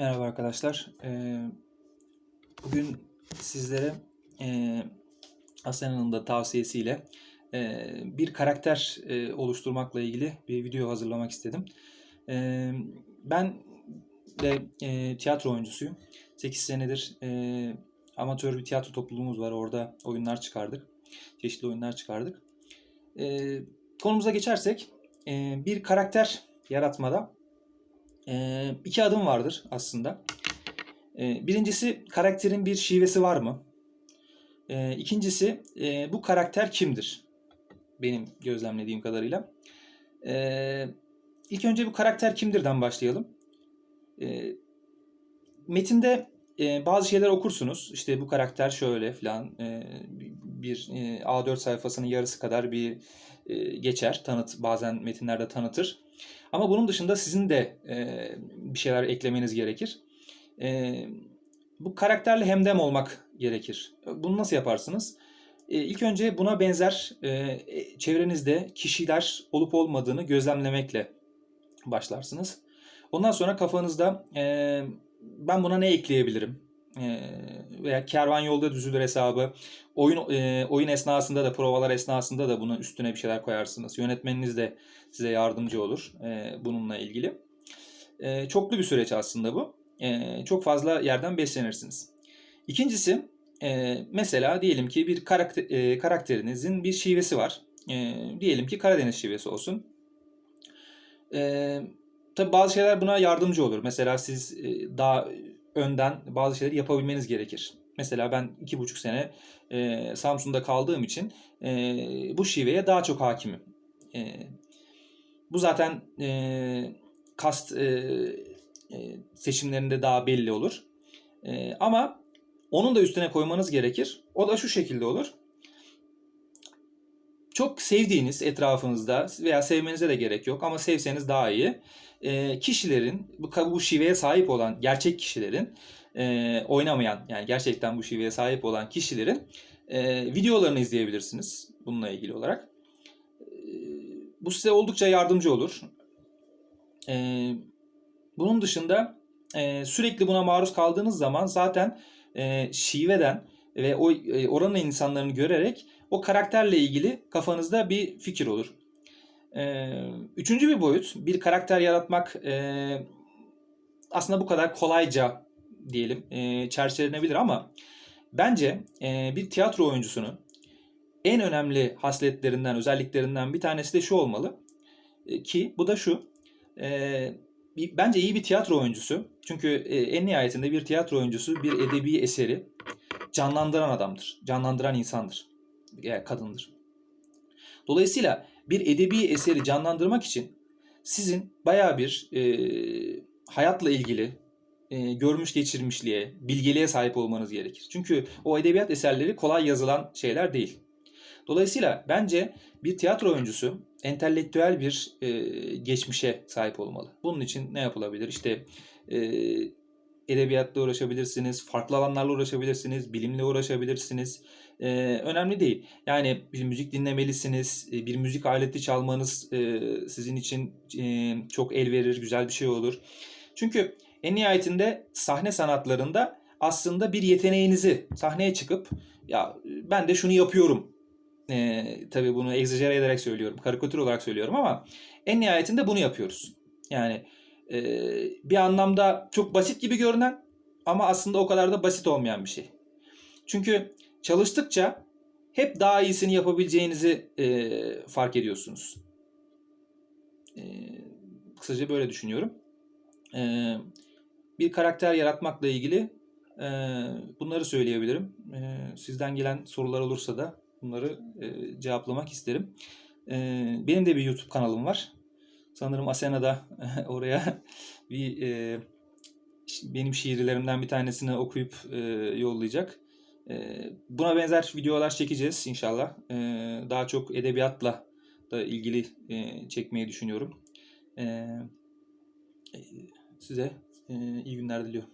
Merhaba arkadaşlar. Ee, bugün sizlere e, Asena'nın da tavsiyesiyle e, bir karakter e, oluşturmakla ilgili bir video hazırlamak istedim. E, ben de tiyatro oyuncusuyum. 8 senedir amatör bir tiyatro topluluğumuz var. Orada oyunlar çıkardık. Çeşitli oyunlar çıkardık. Konumuza geçersek bir karakter yaratmada e, iki adım vardır aslında. E, birincisi karakterin bir şivesi var mı? E, ikincisi e, bu karakter kimdir? Benim gözlemlediğim kadarıyla. E, ilk önce bu karakter kimdirden başlayalım. E, metinde e, bazı şeyler okursunuz. İşte bu karakter şöyle falan e, bir e, A4 sayfasının yarısı kadar bir e, geçer. Tanıt bazen metinlerde tanıtır. Ama bunun dışında sizin de e, bir şeyler eklemeniz gerekir. Bu karakterle hemdem olmak gerekir. Bunu nasıl yaparsınız? E, ilk önce buna benzer çevrenizde kişiler olup olmadığını gözlemlemekle başlarsınız. Ondan sonra kafanızda ben buna ne ekleyebilirim? E, veya kervan yolda düzülür hesabı. Oyun e, oyun esnasında da provalar esnasında da bunun üstüne bir şeyler koyarsınız. Yönetmeniniz de size yardımcı olur e, bununla ilgili. E, çoklu bir süreç aslında bu. Çok fazla yerden beslenirsiniz. İkincisi mesela diyelim ki bir karakter, karakterinizin bir şivesi var. Diyelim ki Karadeniz şivesi olsun. Tabii bazı şeyler buna yardımcı olur. Mesela siz daha önden bazı şeyleri yapabilmeniz gerekir. Mesela ben iki buçuk sene e, Samsun'da kaldığım için e, bu şiveye daha çok hakimim. E, bu zaten e, kast e, e, seçimlerinde daha belli olur. E, ama onun da üstüne koymanız gerekir. O da şu şekilde olur. Çok sevdiğiniz etrafınızda veya sevmenize de gerek yok ama sevseniz daha iyi. E, kişilerin, bu, bu şiveye sahip olan gerçek kişilerin, e, oynamayan yani gerçekten bu şiveye sahip olan kişilerin e, videolarını izleyebilirsiniz bununla ilgili olarak. Bu size oldukça yardımcı olur. Ee, bunun dışında e, sürekli buna maruz kaldığınız zaman zaten e, şiveden ve o e, oranın insanlarını görerek o karakterle ilgili kafanızda bir fikir olur. E, üçüncü bir boyut, bir karakter yaratmak e, aslında bu kadar kolayca diyelim e, çerçevelenebilir ama bence e, bir tiyatro oyuncusunun en önemli hasletlerinden, özelliklerinden bir tanesi de şu olmalı. E, ki bu da şu. E, bence iyi bir tiyatro oyuncusu. Çünkü e, en nihayetinde bir tiyatro oyuncusu bir edebi eseri canlandıran adamdır. Canlandıran insandır. Yani kadındır. Dolayısıyla bir edebi eseri canlandırmak için sizin baya bir e, hayatla ilgili e, görmüş geçirmişliğe, bilgeliğe sahip olmanız gerekir. Çünkü o edebiyat eserleri kolay yazılan şeyler değil. Dolayısıyla bence bir tiyatro oyuncusu entelektüel bir e, geçmişe sahip olmalı. Bunun için ne yapılabilir? İşte e, edebiyatla uğraşabilirsiniz, farklı alanlarla uğraşabilirsiniz, bilimle uğraşabilirsiniz. E, önemli değil. Yani bir müzik dinlemelisiniz, e, bir müzik aleti çalmanız e, sizin için e, çok el verir, güzel bir şey olur. Çünkü en nihayetinde sahne sanatlarında aslında bir yeteneğinizi sahneye çıkıp ya ben de şunu yapıyorum e, tabii bunu egzajere ederek söylüyorum, karikatür olarak söylüyorum ama en nihayetinde bunu yapıyoruz. Yani e, bir anlamda çok basit gibi görünen ama aslında o kadar da basit olmayan bir şey. Çünkü çalıştıkça hep daha iyisini yapabileceğinizi e, fark ediyorsunuz. E, kısaca böyle düşünüyorum. E, bir karakter yaratmakla ilgili e, bunları söyleyebilirim. E, sizden gelen sorular olursa da bunları e, cevaplamak isterim. E, benim de bir YouTube kanalım var. Sanırım Asena da oraya bir e, benim şiirlerimden bir tanesini okuyup e, yollayacak. E, buna benzer videolar çekeceğiz inşallah. E, daha çok edebiyatla da ilgili e, çekmeyi düşünüyorum. E, size e, iyi günler diliyorum.